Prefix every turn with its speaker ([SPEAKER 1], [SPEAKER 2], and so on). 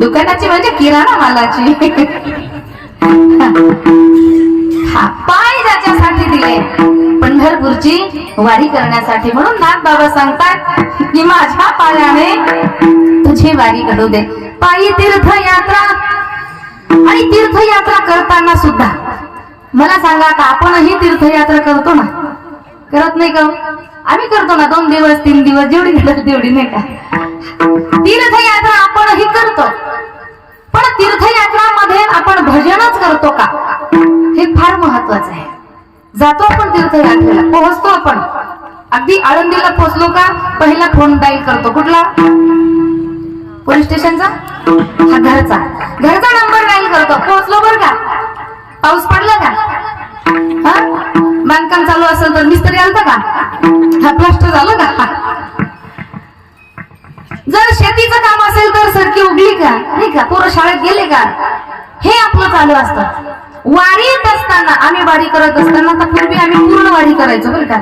[SPEAKER 1] दुकानाची म्हणजे किराणा मालाची. पाय ज्याच्यासाठी दिले. पंढरपूरची वारी करण्यासाठी म्हणून नाथ बाबा सांगतात की माझ्या पायाने तुझी वारी घडू दे. पायी तीर्थयात्रा आणि तीर्थयात्रा करताना सुद्धा. मला सांगा का आपणही तीर्थयात्रा करतो ना? करत नाही का? आम्ही करतो ना दोन दिवस तीन दिवस जेवढी घडत तेवढी नाही का? तीर्थयात्रा आपणही करतो. पण तीर्थयात्रामध्ये आपण भजनच करतो का? हे फार महत्वाचं आहे. जातो आपण तीर्थयात्रेला पोहोचतो आपण. अगदी आळंदीला पोहोचलो का पहिला फोन डाईल करतो. कुठला? पोलीस स्टेशनचा हा घरचा. घरचा नंबर डाईल करतो. पोहोचलो बर का? पाऊस पडला का? चालू असेल मिस्त्री का? हा प्लास्टर झालं का? जर शेतीचं काम असेल तर सरकी उगली का? नाही का? पोरं शाळेत गेले का? हे आपलं चालू असतं. वारीत असताना आम्ही वारी करत असताना तर पूर्वी आम्ही पूर्ण वारी करायचो बरं का?